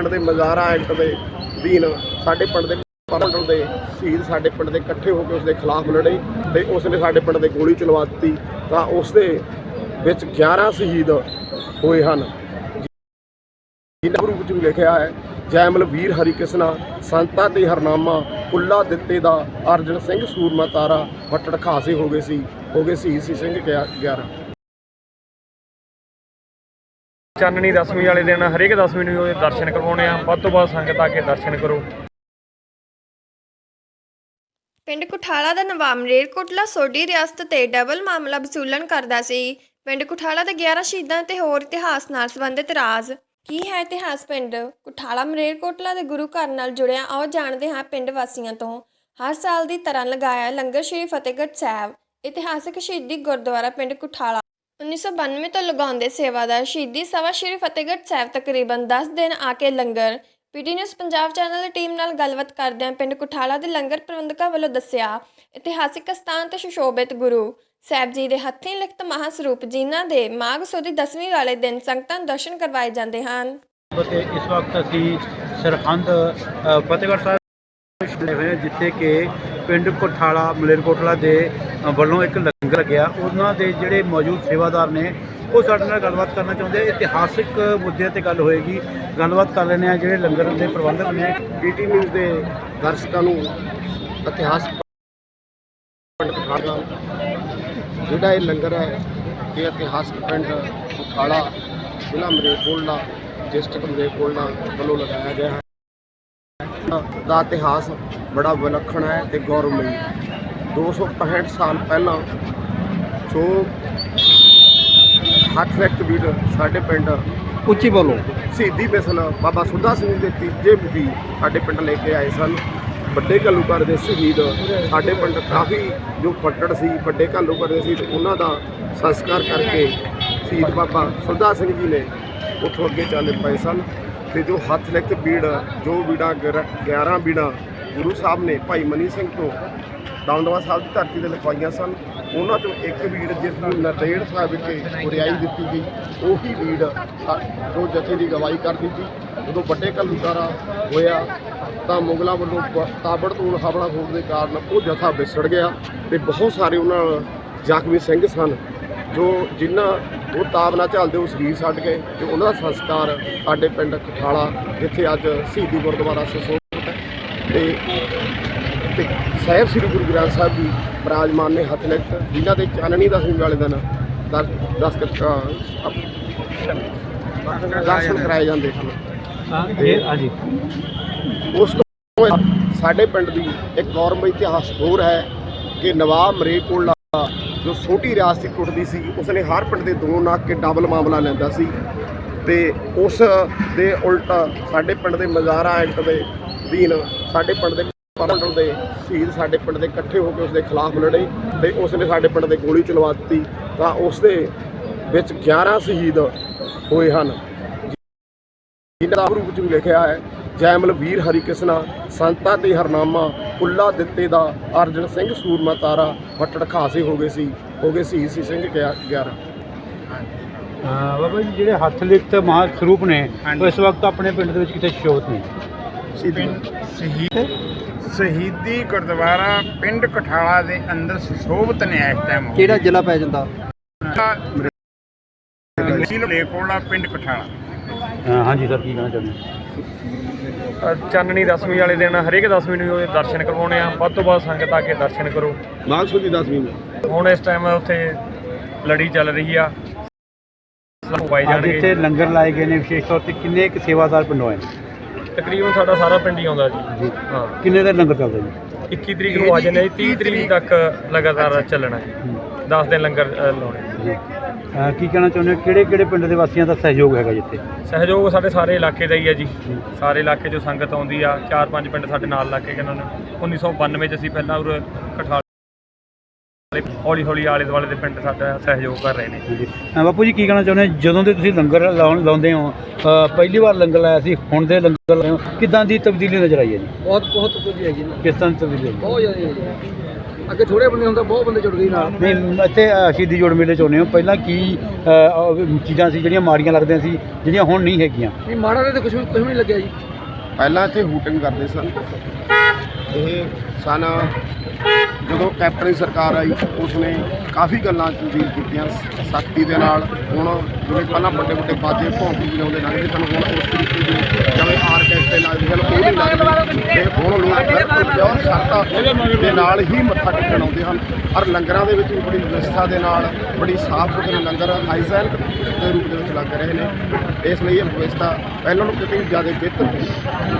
ਪਿੰਡ ਦੇ ਮਜ਼ਾਰਾ ਐਕਟ ਦੇ ਦੀਨ ਸਾਡੇ ਪਿੰਡ ਦੇ ਪਰਮੰਡਲ ਦੇ ਸ਼ਹੀਦ ਸਾਡੇ ਪਿੰਡ ਦੇ ਇਕੱਠੇ ਹੋ ਕੇ ਉਸ ਦੇ ਖਿਲਾਫ ਲੜੇ ਤੇ ਉਸ ਨੇ ਸਾਡੇ ਪਿੰਡ ਦੇ ਗੋਲੀ ਚਲਵਾ ਦਿੱਤੀ ਤਾਂ ਉਸ ਦੇ ਵਿੱਚ 11 ਸ਼ਹੀਦ ਹੋਏ ਹਨ। ਜਿਨ੍ਹਾਂ ਰੂਪ ਵਿੱਚ ਵੀ ਲਿਖਿਆ ਹੈ ਜੈਮਲ ਵੀਰ ਹਰੀ ਕਿਸਨਾ ਸੰਤਾ ਤੇ ਹਰਨਾਮਾ, ਕੁੱਲਾ ਦਿੱਤੇ ਦਾ ਅਰਜਨ ਸਿੰਘ ਸੂਰਮਾ ਤਾਰਾ, ਵੱਟੜ ਖਾਸੇ ਹੋ ਗਏ ਸੀ, ਹੋ ਗਏ ਸੀ ਸੀ ਸਿੰਘ 11 ਚਾਨਣੀ ਦਸਵੀਂ ਵਾਲੇ ਦਿਨ ਹਰੇਕ ਦਸਵੀਂ ਨੂੰ ਉਹਦੇ ਦਰਸ਼ਨ ਕਰਵਾਉਣੇ ਆ ਵੱਧ ਤੋਂ ਵੱਧ ਸੰਗਤ ਆ ਕੇ ਦਰਸ਼ਨ ਕਰੋ। ਪਿੰਡ ਕੁਠਾਲਾ ਦਾ ਨਵਾਬ ਮਲੇਰਕੋਟਲਾ ਸੋਢੀ ਰਿਆਸਤ ਤੇ ਡਬਲ ਮਾਮਲਾ ਵਸੂਲਣ ਕਰਦਾ ਸੀ। ਪਿੰਡ ਕੁਠਾਲਾ ਦੇ 11 ਸ਼ਹੀਦਾਂ ਤੇ ਹੋਰ ਇਤਿਹਾਸ ਨਾਲ ਸੰਬੰਧਿਤ ਰਾਜ਼। ਕੀ ਹੈ ਇਤਿਹਾਸ ਪਿੰਡ? ਕੁਠਾਲਾ ਮਲੇਰਕੋਟਲਾ ਦੇ ਗੁਰੂ ਘਰ ਨਾਲ ਜੁੜਿਆ, ਆਓ ਜਾਣਦੇ ਹਾਂ ਪਿੰਡ ਵਾਸੀਆਂ ਤੋਂ। ਹਰ ਸਾਲ ਦੀ ਤਰ੍ਹਾਂ ਲਗਾਇਆ ਲੰਗਰ ਸ਼੍ਰੀ ਫਤਿਹਗੜ੍ਹ ਸਾਹਿਬ। ਇਤਿਹਾਸਕ ਸ਼ਹੀਦੀ ਗੁਰਦੁਆਰਾ ਪਿੰਡ ਕੁਠਾਲਾ। 1992 ਤੋਂ ਲਗਾਉਂਦੇ ਸੇਵਾਦਾਰ ਸ਼ਹੀਦੀ ਸਭਾ ਸ਼੍ਰੀ ਫਤਿਹਗੜ੍ਹ ਸਾਹਿਬ ਤਕਰੀਬਨ 10 ਦਿਨ ਆ ਕੇ ਲੰਗਰ ਪੀਟੀ ਨਿਊਜ਼ ਪੰਜਾਬ ਚੈਨਲ ਦੀ ਟੀਮ ਨਾਲ ਗੱਲਬਾਤ ਕਰਦਿਆਂ ਪਿੰਡ ਕੁਠਾਲਾ ਦੇ ਲੰਗਰ ਪ੍ਰਬੰਧਕਾਂ ਵੱਲੋਂ ਦੱਸਿਆ, ਇਤਿਹਾਸਿਕ ਸਥਾਨ ਤੇ ਸੁਸ਼ੋਭਿਤ ਗੁਰੂ ਸਾਹਿਬ ਜੀ ਦੇ ਹੱਥੀਂ ਲਿਖਤ ਮਹਾਸਰੂਪ ਜਿਨ੍ਹਾਂ ਦੇ ਮਾਘ ਸੁਦੀ 10ਵੀਂ ਵਾਲੇ ਦਿਨ ਸੰਗਤਾਂ ਨੂੰ ਦਰਸ਼ਨ ਕਰਵਾਏ ਜਾਂਦੇ ਹਨ। ਇਸ ਵਕਤ ਅਸੀਂ ਸਰਹੰਦ ਫਤਿਹਗੜ੍ਹ ਸਾਹਿਬ ਚਲੇ ਹੋਏ ਜਿੱਥੇ ਕਿ ਪਿੰਡ ਕੋਠਾਲਾ ਮਲੇਰਕੋਟਲਾ ਦੇ ਵੱਲੋਂ ਇੱਕ ਲੰਗਰ ਲੱਗਿਆ। ਉਹਨਾਂ ਦੇ ਜਿਹੜੇ ਮੌਜੂਦ ਸੇਵਾਦਾਰ ਨੇ, ਉਹ ਸਾਡੇ ਨਾਲ ਗੱਲਬਾਤ ਕਰਨਾ ਚਾਹੁੰਦੇ ਇਤਿਹਾਸਿਕ ਮੁੱਦਿਆਂ ਤੇ ਗੱਲ ਹੋਏਗੀ। ਗੱਲਬਾਤ ਕਰ ਲੈਂਦੇ ਆ ਜਿਹੜੇ ਲੰਗਰ ਦੇ ਪ੍ਰਬੰਧਕ ਨੇ। ਪੀਟੀ ਨਿਊਜ਼ ਦੇ ਦਰਸ਼ਕਾਂ ਨੂੰ ਇਤਿਹਾਸ ਪਿੰਡ ਕੁਠਾਲਾ। ਜਿਹੜਾ ਇਹ ਲੰਗਰ ਹੈ, ਇਹ ਇਤਿਹਾਸਕ ਪਿੰਡ ਕੋਠਾਲਾ, ਜ਼ਿਲ੍ਹਾ ਮਲੇਰਕੋਟਲਾ ਡਿਸਟ੍ਰਿਕਟ ਮਲੇਰਕੋਟਲਾ ਵੱਲੋਂ ਲਗਾਇਆ ਗਿਆ ਹੈ। ਦਾ ਇਤਿਹਾਸ ਬੜਾ ਵਿਲੱਖਣ ਹੈ ਤੇ ਗੌਰਵਮਈ। 265 ਸਾਲ ਪਹਿਲਾਂ ਸੋ ਹੱਥ ਰੈਕਟ ਵੀਰ ਸਾਡੇ ਪਿੰਡ ਉੱਚੀ ਬੋਲੋ। ਸ਼ਹੀਦੀ ਮਿਸਲ ਬਾਬਾ ਸੁੱਧਾ ਸਿੰਘ ਦੇ ਤੀਜੇ ਵੀ ਸਾਡੇ ਪਿੰਡ ਲੈ ਕੇ ਆਏ ਸਨ। ਵੱਡੇ ਘੱਲੂਘਰ ਦੇ ਸ਼ਹੀਦ ਸਾਡੇ ਪਿੰਡ ਕਾਫੀ ਜੋ ਫੱਟੜ ਸੀ ਵੱਡੇ ਘੱਲੂਘਰ ਦੇ ਸੀ ਉਹਨਾਂ ਦਾ ਸੰਸਕਾਰ ਕਰਕੇ ਸ਼ਹੀਦ ਬਾਬਾ ਸੁੱਧਾ ਸਿੰਘ ਜੀ ਨੇ ਉੱਥੋਂ ਅੱਗੇ ਚੱਲ ਪਏ ਸਨ। ਤੇ ਜੋ ਹੱਥ ਲਿਖਤ ਬੀੜ, ਜੋ ਬੀੜਾ 11 ਬੀੜਾ ਗੁਰੂ ਸਾਹਿਬ ਨੇ ਭਾਈ ਮਨੀ ਸਿੰਘ ਤੋਂ ਦਮਦਮਾ ਸਾਹਿਬ ਦੀ ਧਰਤੀ ਤੇ ਲਿਖਵਾਈਆਂ ਸਨ, ਉਹਨਾਂ ਚੋਂ ਇੱਕ ਬੀੜ ਜਿਸ ਨੂੰ ਨਰਦੇੜ ਸਾਹਿਬ ਵਿੱਚ ਉਰਿਆਈ ਦਿੱਤੀ ਗਈ, ਉਹੀ ਬੀੜ ਜੋ ਜਥੇ ਦੀ ਗਵਾਹੀ ਕਰਦੀ ਸੀ ਜਦੋਂ ਵੱਡੇ ਘੱਲੂਕਾਰਾ ਹੋਇਆ, ਤਾਂ ਮੁਗਲਾਂ ਵੱਲੋਂ ਤਾਬੜ ਤਾਬੜਤੋੜ ਹਮਲਾ ਹੋਣ ਦੇ ਕਾਰਨ ਉਹ ਜਥਾ ਵਿਛੜ ਗਿਆ ਤੇ ਬਹੁਤ ਸਾਰੇ ਉਹਨਾਂ ਜ਼ਖਮੀ ਸਿੰਘ ਸਨ, ਜੋ ਜਿਨ੍ਹਾਂ ਉਹ ਤਾਬ ਨਾ ਝੱਲਦੇ ਉਹ ਸਰੀਰ ਛੱਡ ਗਏ ਤੇ ਉਹਨਾਂ ਦਾ ਸੰਸਕਾਰ ਸਾਡੇ ਪਿੰਡ ਕਠਾਲਾ ਜਿੱਥੇ ਅੱਜ ਸ਼ਹੀਦੀ ਗੁਰਦੁਆਰਾ ਸੁਸ਼ੋਭਿਤ ਹੈ। ਤੇ ਤੇ ਸਾਹਿਬ ਸ੍ਰੀ ਗੁਰੂ ਗ੍ਰੰਥ ਸਾਹਿਬ ਜੀ ਬਰਾਜਮਾਨ ਨੇ ਹੱਥ ਲਿਖਤ ਜਿਨ੍ਹਾਂ ਦੇ ਚਾਨਣੀ ਦਸਵੀਂ ਵਾਲੇ ਦਿਨ ਦਰਸ਼ਨ ਕਰਾਏ ਜਾਂਦੇ ਹਨ। ਉਸ ਤੋਂ ਸਾਡੇ ਪਿੰਡ ਦੀ ਇੱਕ ਗੌਰਵ ਇਤਿਹਾਸ ਹੋਰ ਹੈ ਕਿ ਨਵਾਬ ਮਰੇਕੋਲਾ ਜੋ ਛੋਟੀ ਰਿਆਸਤੀ ਟੁੱਟਦੀ ਸੀ, ਉਸਨੇ ਹਰ ਪਿੰਡ ਦੇ ਦੋ ਨੱਕ ਕੇ ਡਬਲ ਮਾਮਲਾ ਲੈਂਦਾ ਸੀ ਤੇ ਉਸ ਦੇ ਉਲਟ ਸਾਡੇ ਪਿੰਡ ਦੇ ਮਜ਼ਾਰਾ ਐਕਟ ਦੇ ਦੀਨ ਸਾਡੇ ਪਿੰਡ ਦੇ ਪਰਮੰਡਲ ਦੇ ਸ਼ਹੀਦ ਸਾਡੇ ਪਿੰਡ ਦੇ ਇਕੱਠੇ ਹੋ ਕੇ ਉਸ ਦੇ ਖਿਲਾਫ ਲੜੇ ਤੇ ਉਸ ਨੇ ਸਾਡੇ ਪਿੰਡ ਦੇ ਗੋਲੀ ਚਲਵਾ ਦਿੱਤੀ। ਤਾਂ ਉਸ ਦੇ ਵਿੱਚ 11 ਸ਼ਹੀਦ ਹੋਏ ਹਨ। ਜਿਨ੍ਹਾਂ ਦਾ ਰੂਪ ਵਿੱਚ ਵੀ ਲਿਖਿਆ ਹੈ ਜੈਮਲ ਵੀਰ ਹਰੀ ਕਿਸਨਾ ਸੰਤਾ ਤੇ ਹਰਨਾਮਾ ਕੁੱਲਾ ਦਿੱਤੇ ਦਾ ਅਰਜਨ ਸਿੰਘ ਸੂਰਮਾ ਤਾਰਾ ਵੱਟੜ ਖਾਸੇ ਹੋ ਗਏ ਸੀ ਹੋ ਗਏ ਸੀ ਸੀ ਸਿੰਘ 11 ਬਾਬਾ ਜੀ ਜਿਹੜੇ ਹੱਥ ਲਿਖਤ ਮਹਾਸਰੂਪ ਨੇ ਉਹ ਇਸ ਵਕਤ ਆਪਣੇ ਪਿੰਡ ਦੇ ਵਿੱਚ ਕਿਤੇ ਸ਼ੋਤ ਨੇ ਸ਼ਹੀਦ ਗੁਰਦੁਆਰਾ ਪਿੰਡ ਕਠਾਲਾ ਦੇ ਅੰਦਰ ਸੁਸ਼ੋਭਿਤ ਨੇ ਇਸ ਟਾਈਮ ਕਿਹੜਾ ਜ਼ਿਲ੍ਹਾ ਪੈ ਜਾਂਦਾ ਤਹਿਸੀਲ ਲੇਕੋਲਾ ਪਿੰਡ ਕਠਾਲਾ ਅ, ਹਾਂਜੀ ਸਰ ਕੀ ਕਹਿਣਾ ਚਾਹੁੰਦੇ ਅ, ਚਾਨਣੀ ਦਸਵੀਂ ਵਾਲੇ ਦਿਨ ਹਰੇਕ ਦਸਵੀਂ ਨੂੰ ਦਰਸ਼ਨ ਕਰਵਾਉਣੇ ਆ। ਵੱਧ ਤੋਂ ਵੱਧ ਸੰਗਤ ਆ ਕੇ ਦਰਸ਼ਨ ਕਰੋ। ਮਾਘ ਸੁਦੀ 10ਵੀਂ ਨੂੰ? ਹੁਣ ਇਸ ਟਾਈਮ ਉੱਥੇ ਲੜੀ ਚੱਲ ਰਹੀ ਆ। ਅੱਜ ਇੱਥੇ ਜਾਣਗੇ ਲੰਗਰ ਲਾਏ ਗਏ ਨੇ ਵਿਸ਼ੇਸ਼ ਤੌਰ ਤੇ। ਕਿੰਨੇ ਕੁ ਸੇਵਾਦਾਰ ਪਿੰਡੋਂ ਆਏ? ਨੇ ਤਕਰੀਬਨ ਸਾਡਾ ਸਾਰਾ ਪਿੰਡ ਹੀ ਆਉਂਦਾ ਜੀ। ਹਾਂ। ਕਿੰਨੇ ਦਾ ਲੰਗਰ ਚੱਲਦਾ ਜੀ 21 ਤਰੀਕ ਨੂੰ ਆ ਜਾਂਦੇ ਜੀ। 30 ਤਰੀਕ ਤੱਕ ਲਗਾਤਾਰ ਚੱਲਣਾ ਜੀ। 10 ਦਿਨ ਲੰਗਰ ਅ, ਲਾਉਣੇ ਜੀ। ਅ, ਕੀ ਕਹਿਣਾ ਚਾਹੁੰਦੇ ਹੋ? ਕਿਹੜੇ ਕਿਹੜੇ ਪਿੰਡ ਦੇ ਵਾਸੀਆਂ ਦਾ ਸਹਿਯੋਗ ਹੈਗਾ ਜਿੱਥੇ? ਸਹਿਯੋਗ ਸਾਡੇ ਸਾਰੇ ਇਲਾਕੇ ਦਾ ਹੀ ਹੈ ਜੀ। ਸਾਰੇ ਇਲਾਕੇ 'ਚੋਂ ਸੰਗਤ ਆਉਂਦੀ ਆ। ਚਾਰ ਪੰਜ ਪਿੰਡ ਸਾਡੇ ਨਾਲ ਲੱਗ ਕੇ ਇਹਨਾਂ ਨੇ। 1992 'ਚ ਅਸੀਂ ਪਹਿਲਾਂ ਉਰੇ ਕਠਾਲ ਹੌਲੀ ਹੌਲੀ ਆਲੇ ਦੁਆਲੇ ਦੇ ਪਿੰਡ ਸਾਡਾ ਸਹਿਯੋਗ ਕਰ ਰਹੇ ਨੇ। ਜੀ। ਅ, ਬਾਪੂ ਜੀ ਕੀ ਕਹਿਣਾ ਚਾਹੁੰਦੇ ਹੋ? ਜਦੋਂ ਦੇ ਤੁਸੀਂ ਲੰਗਰ ਲਾਉਣ ਲਾਉਂਦੇ ਹੋ ਅ, ਪਹਿਲੀ ਵਾਰ ਲੰਗਰ ਲਾਇਆ ਸੀ ਹੁਣ ਦੇ ਲੰਗਰ ਲਾਏ ਹੋ ਕਿਦਾਂ ਦੀ ਤਬਦੀਲੀ ਨਜ਼ਰ ਆਈ ਹੈ ਜੀ? ਬਹੁਤ ਬਹੁਤ ਕੁਝ ਹੈ ਜੀ ਕਿਸ ਤਰ੍ਹਾਂ ਦੀ ਤਬਦੀਲੀ ਆਈ ਬਹੁਤ ਜ਼ਿਆਦਾ ਹੈ। ਅੱਗੇ ਥੋੜੇ ਬੰਦੇ ਹੁੰਦਾ ਬਹੁਤ ਬੰਦੇ ਜੁੜ ਗਏ ਨਾਲ। ਨਹੀਂ ਇੱਥੇ ਅ, ਸ਼ਹੀਦੀ ਜੋੜ ਮੇਲੇ 'ਚ ਆਉਂਦੇ ਹੋ। ਪਹਿਲਾਂ ਕੀ ਅ, ਅ, ਚੀਜ਼ਾਂ ਸੀ ਜਿਹੜੀਆਂ ਮਾੜੀਆਂ ਲੱਗਦੀਆਂ ਸੀ ਜਿਹੜੀਆਂ ਹੁਣ ਨਹੀਂ ਹੈਗੀਆਂ। ਨਹੀਂ ਮਾੜਾ ਤੇ ਕੁਝ ਵੀ ਕੁਝ ਵੀ ਨਹੀਂ ਲੱਗਿਆ ਜੀ। ਪਹਿਲਾਂ ਇੱਥੇ ਹੂਟਿੰਗ ਕਰਦੇ ਸਨ। ਇਹ ਸਨ ਜਦੋਂ ਕੈਪਟਨ ਦੀ ਸਰਕਾਰ ਆਈ, ਉਸਨੇ ਕਾਫੀ ਗੱਲਾਂ ਤਬਦੀਲ ਕੀਤੀਆਂ ਸਖਤੀ ਦੇ ਨਾਲ। ਹੁਣ ਜਿਵੇਂ ਪਹਿਲਾਂ ਵੱਡੇ ਵੱਡੇ ਬਾਜੇ ਭੌਂਕੀ ਵਜਾਉਂਦੇ ਲੰਘਦੇ ਸਨ ਹੁਣ ਉਸ ਤਰੀਕੇ ਦੇ ਜਿਵੇਂ ਆਰਕੈਸਟਰੇ ਲੱਗਦੇ ਹਨ ਉਹ ਨਹੀਂ ਲੱਗਦੇ ਤੇ ਹੁਣ ਲੋਕ ਬਿਲਕੁਲ ਪਿਓਰ ਸਰਤਾ ਦੇ ਨਾਲ ਹੀ ਮੱਥਾ ਟੇਕਣ ਆਉਂਦੇ ਹਨ। ਔਰ ਲੰਗਰਾਂ ਦੇ ਵਿੱਚ ਵੀ ਬੜੀ ਵਿਵਸਥਾ ਦੇ ਨਾਲ, ਬੜੀ ਸਾਫ਼ ਸੁਥਰੇ ਲੰਗਰ ਹਾਈਜੈਨਿਕ ਦੇ ਰੂਪ ਦੇ ਵਿੱਚ ਲੱਗ ਰਹੇ ਨੇ। ਇਸ ਲਈ ਇਹ ਵਿਵਸਥਾ ਪਹਿਲਾਂ ਨੂੰ ਕਿਤੇ ਜ਼ਿਆਦਾ ਬਿਹਤਰ ਹੈ